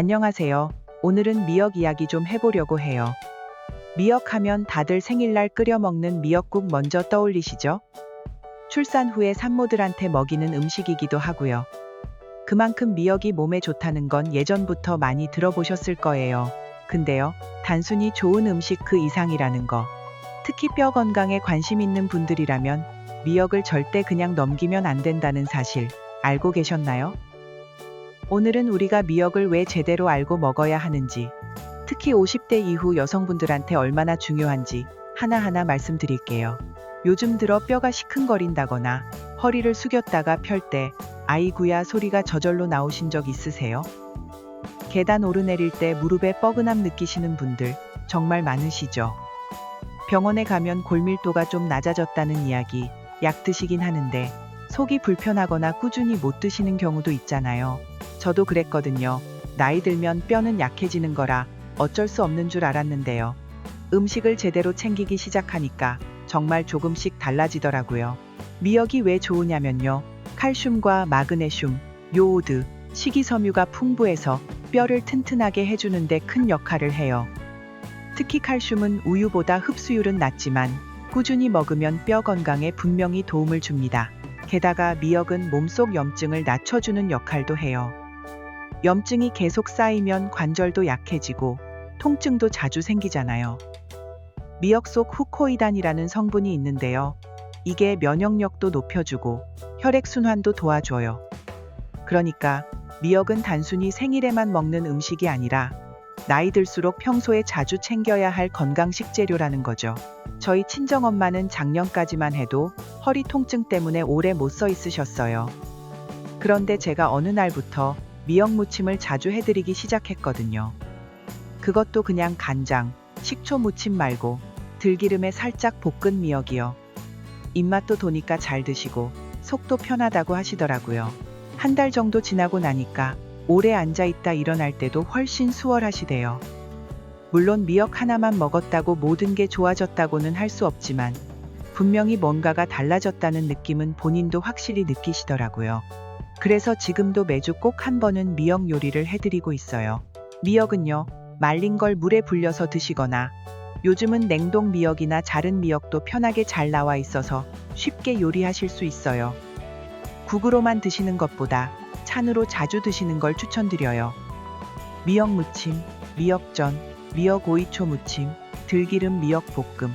안녕하세요. 오늘은 미역 이야기 좀 해보려고 해요. 미역 하면 다들 생일날 끓여 먹는 미역국 먼저 떠올리시죠? 출산 후에 산모들한테 먹이는 음식이기도 하고요. 그만큼 미역이 몸에 좋다는 건 예전부터 많이 들어보셨을 거예요. 근데요, 단순히 좋은 음식 그 이상이라는 거. 특히 뼈 건강에 관심 있는 분들이라면 미역을 절대 그냥 넘기면 안 된다는 사실 알고 계셨나요? 오늘은 우리가 미역을 왜 제대로 알고 먹어야 하는지, 특히 50대 이후 여성분들한테 얼마나 중요한지 하나하나 말씀드릴게요. 요즘 들어 뼈가 시큰거린다거나 허리를 숙였다가 펼 때 아이구야 소리가 저절로 나오신 적 있으세요? 계단 오르내릴 때 무릎에 뻐근함 느끼시는 분들 정말 많으시죠? 병원에 가면 골밀도가 좀 낮아졌다는 이야기, 약 드시긴 하는데 속이 불편하거나 꾸준히 못 드시는 경우도 있잖아요. 저도 그랬거든요. 나이 들면 뼈는 약해지는 거라 어쩔 수 없는 줄 알았는데요. 음식을 제대로 챙기기 시작하니까 정말 조금씩 달라지더라고요. 미역이 왜 좋으냐면요. 칼슘과 마그네슘, 요오드, 식이섬유가 풍부해서 뼈를 튼튼하게 해주는데 큰 역할을 해요. 특히 칼슘은 우유보다 흡수율은 낮지만 꾸준히 먹으면 뼈 건강에 분명히 도움을 줍니다. 게다가 미역은 몸속 염증을 낮춰주는 역할도 해요. 염증이 계속 쌓이면 관절도 약해지고 통증도 자주 생기잖아요. 미역 속 후코이단이라는 성분이 있는데요. 이게 면역력도 높여주고 혈액순환도 도와줘요. 그러니까 미역은 단순히 생일에만 먹는 음식이 아니라 나이 들수록 평소에 자주 챙겨야 할 건강 식재료라는 거죠. 저희 친정엄마는 작년까지만 해도 허리 통증 때문에 오래 못 서 있으셨어요. 그런데 제가 어느 날부터 미역 무침을 자주 해드리기 시작했거든요. 그것도 그냥 간장, 식초 무침 말고 들기름에 살짝 볶은 미역이요. 입맛도 도니까 잘 드시고 속도 편하다고 하시더라고요. 한 달 정도 지나고 나니까 오래 앉아있다 일어날 때도 훨씬 수월하시대요. 물론 미역 하나만 먹었다고 모든 게 좋아졌다고는 할 수 없지만 분명히 뭔가가 달라졌다는 느낌은 본인도 확실히 느끼시더라고요. 그래서 지금도 매주 꼭 한 번은 미역 요리를 해드리고 있어요. 미역은요, 말린 걸 물에 불려서 드시거나 요즘은 냉동 미역이나 자른 미역도 편하게 잘 나와 있어서 쉽게 요리하실 수 있어요. 국으로만 드시는 것보다 찬으로 자주 드시는 걸 추천드려요. 미역 무침, 미역전, 미역 오이초 무침, 들기름 미역 볶음.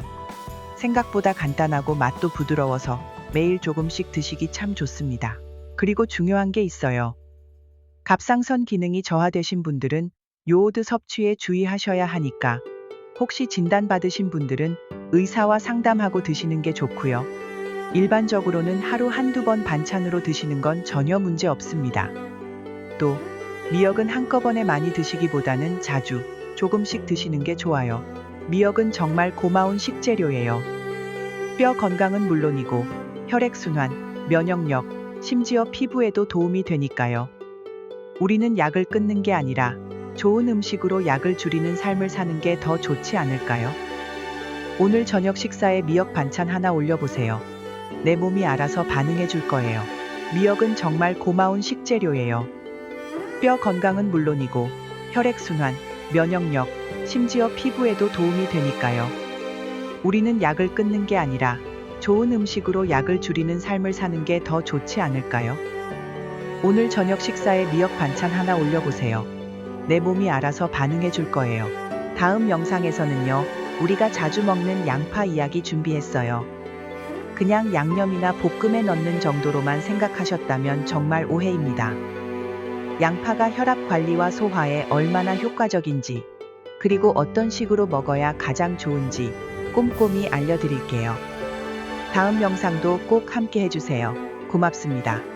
생각보다 간단하고 맛도 부드러워서 매일 조금씩 드시기 참 좋습니다. 그리고 중요한 게 있어요. 갑상선 기능이 저하되신 분들은 요오드 섭취에 주의하셔야 하니까 혹시 진단받으신 분들은 의사와 상담하고 드시는 게 좋고요. 일반적으로는 하루 한두 번 반찬으로 드시는 건 전혀 문제 없습니다. 또 미역은 한꺼번에 많이 드시기보다는 자주 조금씩 드시는 게 좋아요. 미역은 정말 고마운 식재료예요. 뼈 건강은 물론이고 혈액순환, 면역력, 심지어 피부에도 도움이 되니까요. 우리는 약을 끊는 게 아니라 좋은 음식으로 약을 줄이는 삶을 사는 게 더 좋지 않을까요? 오늘 저녁 식사에 미역 반찬 하나 올려보세요. 내 몸이 알아서 반응해 줄 거예요. 미역은 정말 고마운 식재료예요. 뼈 건강은 물론이고 혈액순환, 면역력, 심지어 피부에도 도움이 되니까요. 우리는 약을 끊는 게 아니라 좋은 음식으로 약을 줄이는 삶을 사는 게 더 좋지 않을까요? 오늘 저녁 식사에 미역 반찬 하나 올려보세요. 내 몸이 알아서 반응해 줄 거예요. 다음 영상에서는요, 우리가 자주 먹는 양파 이야기 준비했어요. 그냥 양념이나 볶음에 넣는 정도로만 생각하셨다면 정말 오해입니다. 양파가 혈압 관리와 소화에 얼마나 효과적인지, 그리고 어떤 식으로 먹어야 가장 좋은지 꼼꼼히 알려드릴게요. 다음 영상도 꼭 함께 해주세요. 고맙습니다.